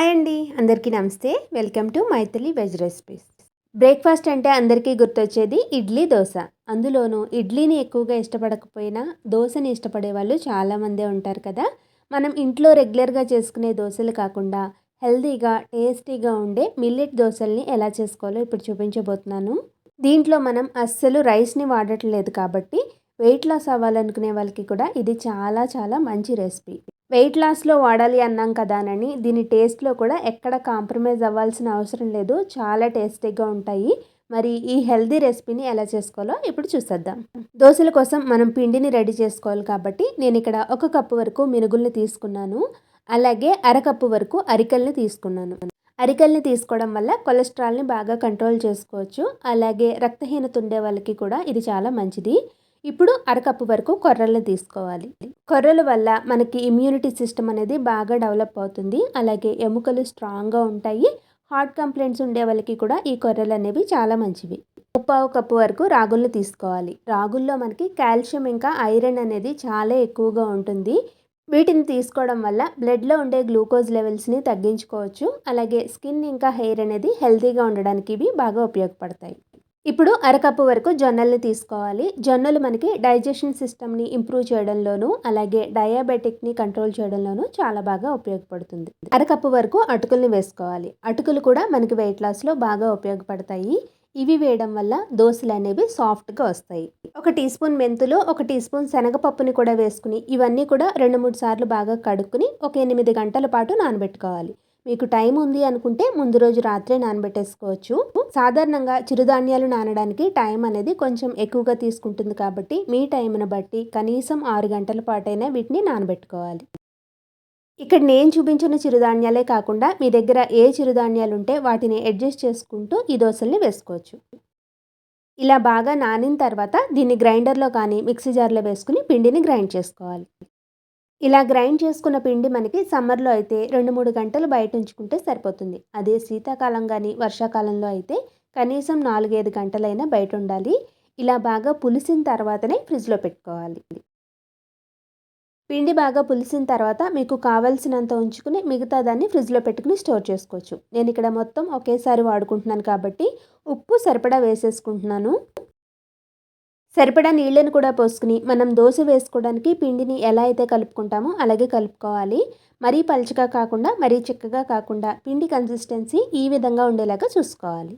Hi అండి. అందరికీ నమస్తే. Welcome to Mythili veg recipes. Breakfast అంటే అందరికీ గుర్తొచ్చేది ఇడ్లీ దోశ. అందులోనూ ఇడ్లీని ఎక్కువగా ఇష్టపడకపోయినా దోశని ఇష్టపడే వాళ్ళు చాలామందే ఉంటారు కదా. మనం ఇంట్లో రెగ్యులర్గా చేసుకునే దోశలు కాకుండా హెల్తీగా టేస్టీగా ఉండే మిల్లెట్ దోశల్ని ఎలా చేసుకోవాలో ఇప్పుడు చూపించబోతున్నాను. దీంట్లో మనం అస్సలు రైస్ని వాడట్లేదు కాబట్టి వెయిట్ లాస్ అవ్వాలనుకునే వాళ్ళకి కూడా ఇది చాలా చాలా మంచి రెసిపీ. వెయిట్ లాస్లో వాడాలి అన్నాం కదానని దీని టేస్ట్లో కూడా ఎక్కడ కాంప్రమైజ్ అవ్వాల్సిన అవసరం లేదు. చాలా టేస్టీగా ఉంటాయి. మరి ఈ హెల్దీ రెసిపీని ఎలా చేసుకోవాలో ఇప్పుడు చూసేద్దాం. దోశల కోసం మనం పిండిని రెడీ చేసుకోవాలి కాబట్టి నేను ఇక్కడ ఒక కప్పు వరకు మినుగుల్ని తీసుకున్నాను. అలాగే అరకప్పు వరకు అరికల్ని తీసుకున్నాను. అరికల్ని తీసుకోవడం వల్ల కొలెస్ట్రాల్ని బాగా కంట్రోల్ చేసుకోవచ్చు. అలాగే రక్తహీనత ఉండే వాళ్ళకి కూడా ఇది చాలా మంచిది. ఇప్పుడు అరకప్పు వరకు కొర్రలను తీసుకోవాలి. కొర్రల వల్ల మనకి ఇమ్యూనిటీ సిస్టమ్ అనేది బాగా డెవలప్ అవుతుంది. అలాగే ఎముకలు స్ట్రాంగ్గా ఉంటాయి. హార్ట్ కంప్లైంట్స్ ఉండే వాళ్ళకి కూడా ఈ కొర్రలు అనేవి చాలా మంచివి. ముప్పావు కప్పు వరకు రాగుల్ని తీసుకోవాలి. రాగుల్లో మనకి కాల్షియం ఇంకా ఐరన్ అనేది చాలా ఎక్కువగా ఉంటుంది. వీటిని తీసుకోవడం వల్ల బ్లడ్లో ఉండే గ్లూకోజ్ లెవెల్స్ని తగ్గించుకోవచ్చు. అలాగే స్కిన్ ఇంకా హెయిర్ అనేది హెల్తీగా ఉండడానికి ఇవి బాగా ఉపయోగపడతాయి. ఇప్పుడు అరకప్పు వరకు జొన్నల్ని తీసుకోవాలి. జొన్నలు మనకి డైజెషన్ సిస్టమ్ని ఇంప్రూవ్ చేయడంలోనూ అలాగే డయాబెటిక్ని కంట్రోల్ చేయడంలోనూ చాలా బాగా ఉపయోగపడుతుంది. అరకప్పు వరకు అటుకుల్ని వేసుకోవాలి. అటుకులు కూడా మనకి వెయిట్ లాస్లో బాగా ఉపయోగపడతాయి. ఇవి వేయడం వల్ల దోశలు అనేవి సాఫ్ట్గా వస్తాయి. ఒక టీ స్పూన్ మెంతులు ఒక టీ స్పూన్ శనగపప్పుని కూడా వేసుకుని ఇవన్నీ కూడా రెండు మూడు సార్లు బాగా కడుక్కుని ఒక ఎనిమిది గంటల పాటు నానబెట్టుకోవాలి. మీకు టైం ఉంది అనుకుంటే ముందు రోజు రాత్రే నానబెట్టేసుకోవచ్చు. సాధారణంగా చిరుధాన్యాలు నానడానికి టైం అనేది కొంచెం ఎక్కువగా తీసుకుంటుంది కాబట్టి మీ టైంను బట్టి కనీసం ఆరు గంటల పాటైనా వీటిని నానబెట్టుకోవాలి. ఇక్కడ నేను చూపించిన చిరుధాన్యాలే కాకుండా మీ దగ్గర ఏ చిరుధాన్యాలు ఉంటే వాటిని అడ్జస్ట్ చేసుకుంటూ ఈ దోశల్ని వేసుకోవచ్చు. ఇలా బాగా నానిన తర్వాత దీన్ని గ్రైండర్లో కానీ మిక్సీ జార్లో వేసుకుని పిండిని గ్రైండ్ చేసుకోవాలి. ఇలా గ్రైండ్ చేసుకున్న పిండి మనకి సమ్మర్లో అయితే రెండు మూడు గంటలు బయట ఉంచుకుంటే సరిపోతుంది. అదే శీతాకాలం కానీ వర్షాకాలంలో అయితే కనీసం నాలుగైదు గంటలైనా బయట ఉండాలి. ఇలా బాగా పులిసిన తర్వాతనే ఫ్రిడ్జ్లో పెట్టుకోవాలి. పిండి బాగా పులిసిన తర్వాత మీకు కావలసినంత ఉంచుకుని మిగతా దాన్ని ఫ్రిడ్జ్లో పెట్టుకుని స్టోర్ చేసుకోవచ్చు. నేను ఇక్కడ మొత్తం ఒకేసారి వాడుకుంటున్నాను కాబట్టి ఉప్పు సరిపడా వేసేసుకుంటున్నాను. సరిపడా నీళ్ళను కూడా పోసుకుని మనం దోశ వేసుకోవడానికి పిండిని ఎలా అయితే కలుపుకుంటామో అలాగే కలుపుకోవాలి. మరీ పలుచగా కాకుండా మరీ చిక్కగా కాకుండా పిండి కన్సిస్టెన్సీ ఈ విధంగా ఉండేలాగా చూసుకోవాలి.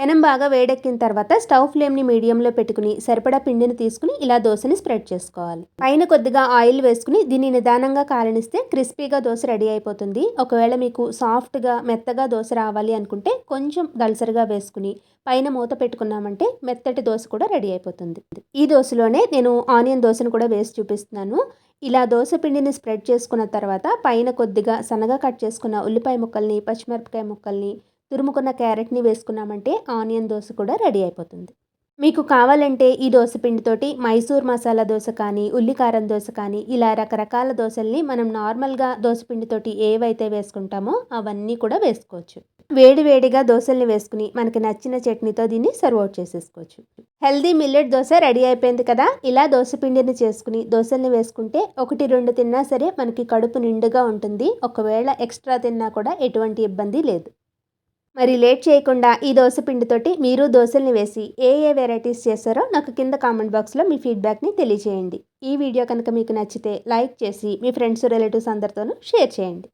పెనం బాగా వేడెక్కిన తర్వాత స్టవ్ ఫ్లేమ్ని మీడియంలో పెట్టుకుని సరిపడా పిండిని తీసుకుని ఇలా దోశని స్ప్రెడ్ చేసుకోవాలి. పైన కొద్దిగా ఆయిల్ వేసుకుని దీన్ని నిదానంగా కాలనిస్తే క్రిస్పీగా దోశ రెడీ అయిపోతుంది. ఒకవేళ మీకు సాఫ్ట్గా మెత్తగా దోశ రావాలి అనుకుంటే కొంచెం దళసరిగా వేసుకుని పైన మూత పెట్టుకున్నామంటే మెత్తటి దోశ కూడా రెడీ అయిపోతుంది. ఈ దోశలోనే నేను ఆనియన్ దోశను కూడా వేసి చూపిస్తున్నాను. ఇలా దోశ పిండిని స్ప్రెడ్ చేసుకున్న తర్వాత పైన కొద్దిగా సన్నగా కట్ చేసుకున్న ఉల్లిపాయ ముక్కల్ని పచ్చిమిరపకాయ ముక్కల్ని తురుముకున్న క్యారెట్ని వేసుకున్నామంటే ఆనియన్ దోశ కూడా రెడీ అయిపోతుంది. మీకు కావాలంటే ఈ దోశ పిండితోటి మైసూర్ మసాలా దోశ కానీ ఉల్లికారం దోశ కానీ ఇలా రకరకాల దోశల్ని మనం నార్మల్గా దోశ పిండితోటి ఏవైతే వేసుకుంటామో అవన్నీ కూడా వేసుకోవచ్చు. వేడి వేడిగా దోశల్ని వేసుకుని మనకి నచ్చిన చట్నీతో దీన్ని సర్వ్ అవుట్ చేసేసుకోవచ్చు. హెల్దీ మిల్లెట్ దోశ రెడీ అయిపోయింది కదా? ఇలా దోశ పిండిని చేసుకుని దోశల్ని వేసుకుంటే ఒకటి రెండు తిన్నా సరే మనకి కడుపు నిండుగా ఉంటుంది. ఒకవేళ ఎక్స్ట్రా తిన్నా కూడా ఎటువంటి ఇబ్బంది లేదు. మరి లేట్ చేయకుండా ఈ దోశ పిండితోటి మీరు దోశల్ని వేసి ఏ ఏ వెరైటీస్ చేస్తారో నాకు కింద కామెంట్ బాక్స్లో మీ ఫీడ్బ్యాక్ని తెలియజేయండి. ఈ వీడియో కనుక మీకు నచ్చితే లైక్ చేసి మీ ఫ్రెండ్స్ రిలేటివ్స్ అందరితోనూ షేర్ చేయండి.